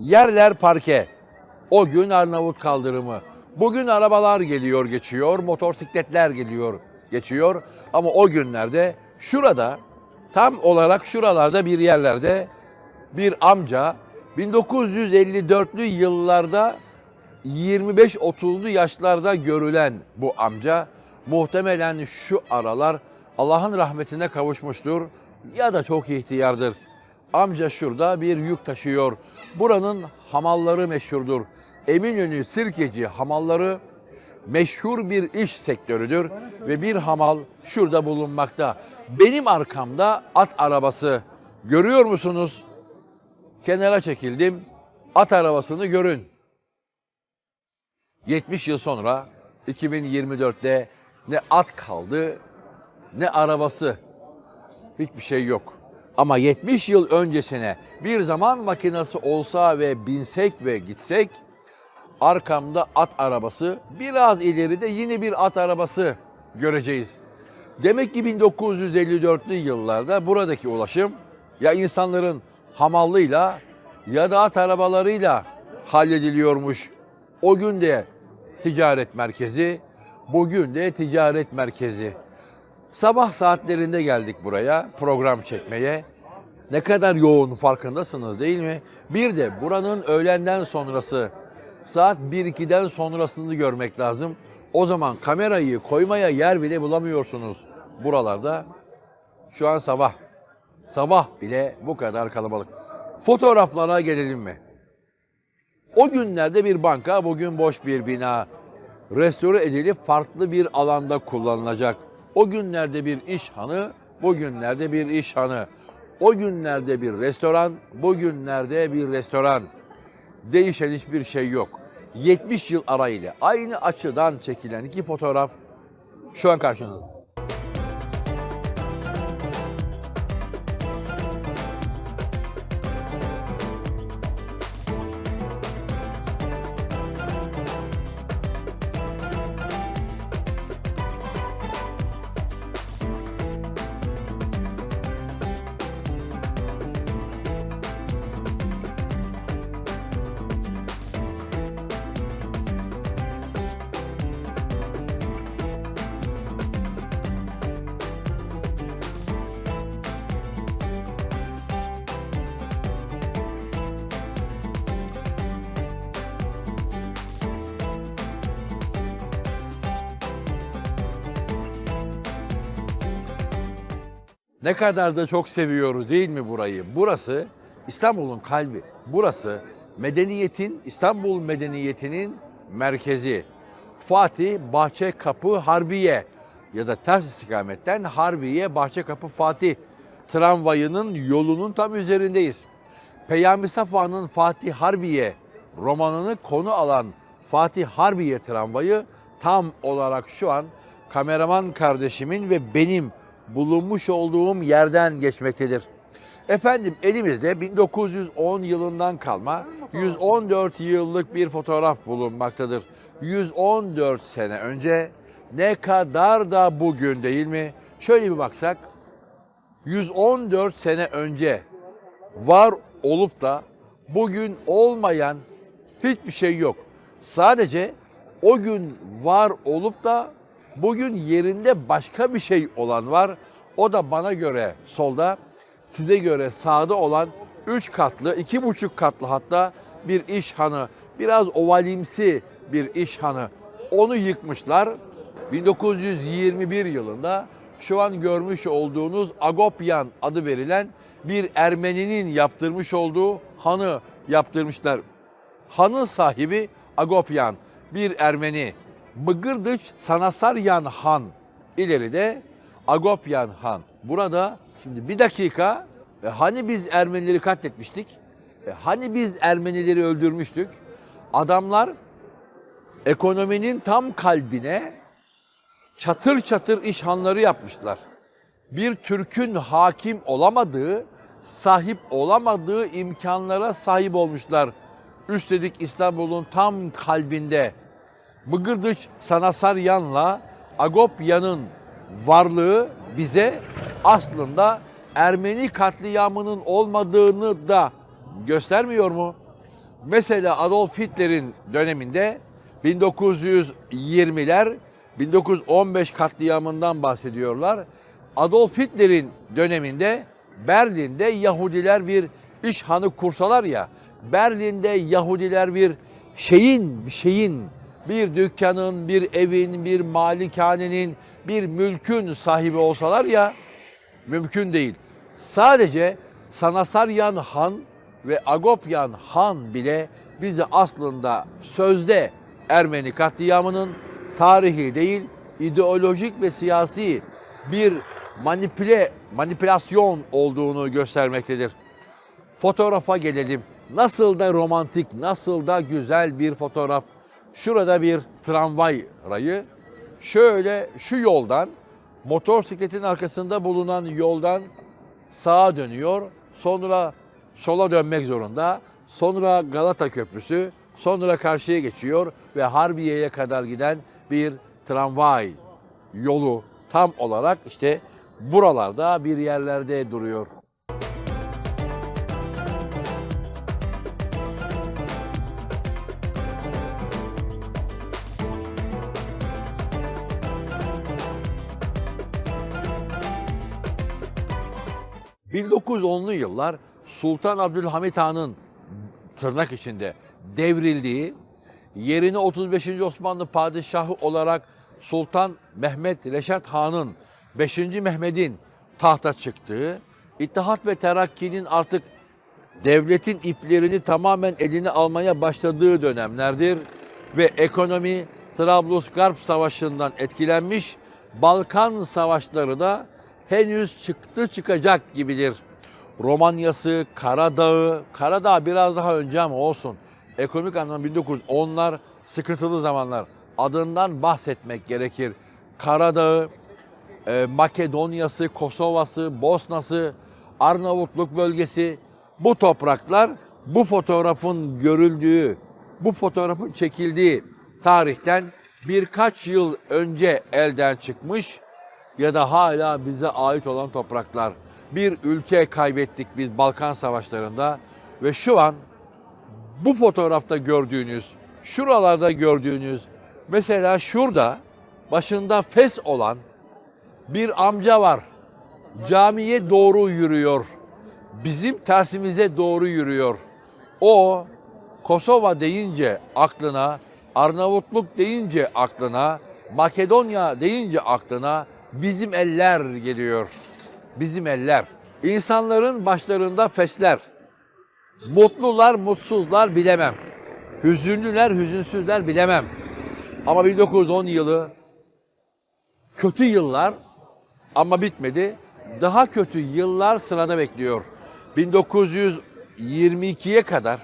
Yerler parke. O gün Arnavut kaldırımı. Bugün arabalar geliyor geçiyor, motosikletler geliyor geçiyor. Ama o günlerde şurada tam olarak şuralarda bir yerlerde bir amca 1954'lü yıllarda 25-30'lu yaşlarda görülen bu amca muhtemelen şu aralar Allah'ın rahmetine kavuşmuştur ya da çok ihtiyardır. Amca şurada bir yük taşıyor. Buranın hamalları meşhurdur. Eminönü Sirkeci hamalları meşhur bir iş sektörüdür ve bir hamal şurada bulunmakta. Benim arkamda at arabası. Görüyor musunuz? Kenara çekildim. At arabasını görün. 70 yıl sonra 2024'te ne at kaldı ne arabası. Hiçbir şey yok. Ama 70 yıl öncesine bir zaman makinesi olsa ve binsek ve gitsek arkamda at arabası, biraz ileride yine bir at arabası göreceğiz. Demek ki 1954'lü yıllarda buradaki ulaşım ya insanların hamallıyla ya da at arabalarıyla hallediliyormuş. O gün de ticaret merkezi, bugün de ticaret merkezi. Sabah saatlerinde geldik buraya program çekmeye. Ne kadar yoğun farkındasınız değil mi? Bir de buranın öğlenden sonrası saat 1-2'den sonrasını görmek lazım. O zaman kamerayı koymaya yer bile bulamıyorsunuz buralarda. Şu an sabah. Sabah bile bu kadar kalabalık. Fotoğraflara gelelim mi? O günlerde bir banka, bugün boş bir bina. Restore edilip farklı bir alanda kullanılacak. O günlerde bir iş hanı, bugünlerde bir iş hanı. O günlerde bir restoran, bugünlerde bir restoran. Değişen hiçbir şey yok. 70 yıl arayla aynı açıdan çekilen iki fotoğraf şu an karşınızda. Ne kadar da çok seviyoruz değil mi burayı? Burası İstanbul'un kalbi. Burası medeniyetin, İstanbul medeniyetinin merkezi. Fatih Bahçe Kapı Harbiye ya da ters istikametten Harbiye Bahçe Kapı Fatih tramvayının yolunun tam üzerindeyiz. Peyami Safa'nın Fatih Harbiye romanını konu alan Fatih Harbiye tramvayı tam olarak şu an kameraman kardeşimin ve benim bulunmuş olduğum yerden geçmektedir. Efendim elimizde 1910 yılından kalma 114 yıllık bir fotoğraf bulunmaktadır. 114 sene önce ne kadar da bugün değil mi? Şöyle bir baksak 114 sene önce var olup da bugün olmayan hiçbir şey yok. Sadece o gün var olup da bugün yerinde başka bir şey olan var. O da bana göre solda, size göre sağda olan 3 katlı, iki buçuk katlı hatta bir iş hanı. Biraz ovalimsi bir iş hanı. Onu yıkmışlar. 1921 yılında şu an görmüş olduğunuz Agopyan adı verilen bir Ermeninin yaptırmış olduğu hanı yaptırmışlar. Hanın sahibi Agopyan, bir Ermeni. Mıgırdıç Sanasaryan Han. İleride Agopyan Han. Burada şimdi bir dakika e, hani biz Ermenileri katletmiştik? E, hani biz Ermenileri öldürmüştük? Adamlar ekonominin tam kalbine çatır çatır iş hanları yapmışlar. Bir Türk'ün hakim olamadığı, sahip olamadığı imkanlara sahip olmuşlar. Üstelik İstanbul'un tam kalbinde Mıgırdıç Sanasaryan'la Agopya'nın varlığı bize aslında Ermeni katliamının olmadığını da göstermiyor mu? Mesela Adolf Hitler'in döneminde 1920'ler 1915 katliamından bahsediyorlar. Adolf Hitler'in döneminde Berlin'de Yahudiler bir iş hanı kursalar ya Berlin'de Yahudiler bir şeyin şeyin bir dükkanın, bir evin, bir malikanenin, bir mülkün sahibi olsalar ya mümkün değil. Sadece Sanasaryan Han ve Agopyan Han bile bizi aslında sözde Ermeni katliamının tarihi değil, ideolojik ve siyasi bir manipüle manipülasyon olduğunu göstermektedir. Fotoğrafa gelelim. Nasıl da romantik, nasıl da güzel bir fotoğraf. Şurada bir tramvay rayı. Şöyle şu yoldan, motosikletin arkasında bulunan yoldan sağa dönüyor. Sonra sola dönmek zorunda. Sonra Galata Köprüsü, sonra karşıya geçiyor ve Harbiye'ye kadar giden bir tramvay yolu tam olarak işte buralarda bir yerlerde duruyor. ...1910'lu yıllar Sultan Abdülhamit Han'ın tırnak içinde devrildiği, yerine 35. Osmanlı padişahı olarak Sultan Mehmet Reşat Han'ın 5. Mehmet'in tahta çıktığı, İttihat ve Terakki'nin artık devletin iplerini tamamen eline almaya başladığı dönemlerdir ve ekonomi Trablusgarp Savaşı'ndan etkilenmiş, Balkan Savaşları da henüz çıktı çıkacak gibidir. Romanya'sı, Karadağ'ı, Karadağ biraz daha önce ama olsun. Ekonomik anlamda 1910'lar sıkıntılı zamanlar. Adından bahsetmek gerekir. Karadağ'ı, e, Makedonya'sı, Kosova'sı, Bosna'sı, Arnavutluk bölgesi bu topraklar bu fotoğrafın görüldüğü, bu fotoğrafın çekildiği tarihten birkaç yıl önce elden çıkmış ya da hala bize ait olan topraklar. Bir ülke kaybettik biz Balkan Savaşları'nda ve şu an bu fotoğrafta gördüğünüz, şuralarda gördüğünüz, mesela şurada başında fes olan bir amca var. Camiye doğru yürüyor. Bizim tersimize doğru yürüyor. O Kosova deyince aklına, Arnavutluk deyince aklına, Makedonya deyince aklına bizim eller geliyor. Bizim eller. İnsanların başlarında fesler. Mutlular, mutsuzlar bilemem. Hüzünlüler, hüzünsüzler bilemem. Ama 1910 yılı kötü yıllar ama bitmedi. Daha kötü yıllar sırada bekliyor. 1922'ye kadar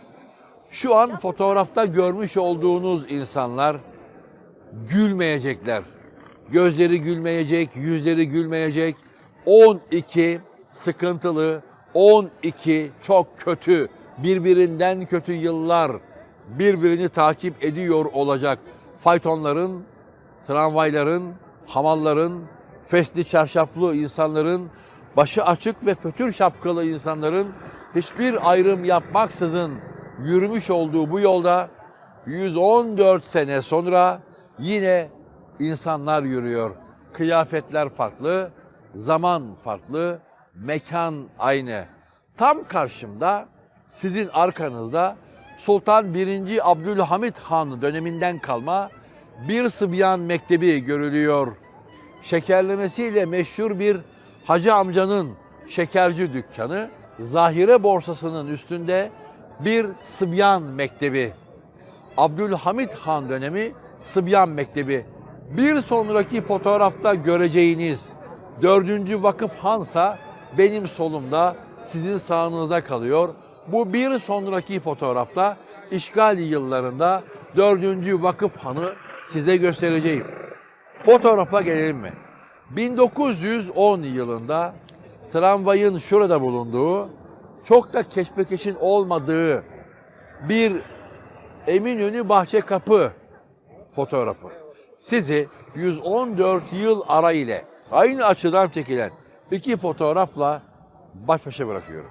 şu an fotoğrafta görmüş olduğunuz insanlar gülmeyecekler. Gözleri gülmeyecek, yüzleri gülmeyecek. 12 sıkıntılı, 12 çok kötü, birbirinden kötü yıllar birbirini takip ediyor olacak. Faytonların, tramvayların, hamalların, fesli çarşaflı insanların, başı açık ve fötür şapkalı insanların hiçbir ayrım yapmaksızın yürümüş olduğu bu yolda 114 sene sonra yine insanlar yürüyor. Kıyafetler farklı, zaman farklı, mekan aynı. Tam karşımda sizin arkanızda Sultan 1. Abdülhamit Han döneminden kalma bir Sıbyan Mektebi görülüyor. Şekerlemesiyle meşhur bir hacı amcanın şekerci dükkanı, zahire borsasının üstünde bir Sıbyan Mektebi. Abdülhamit Han dönemi Sıbyan Mektebi. Bir sonraki fotoğrafta göreceğiniz dördüncü vakıf Hansa benim solumda, sizin sağınızda kalıyor. Bu bir sonraki fotoğrafta işgal yıllarında dördüncü vakıf hanı size göstereceğim. Fotoğrafa gelelim mi? 1910 yılında tramvayın şurada bulunduğu, çok da keşmekeşin olmadığı bir Eminönü Bahçe Kapı fotoğrafı. Sizi 114 yıl ara ile aynı açıdan çekilen iki fotoğrafla baş başa bırakıyorum.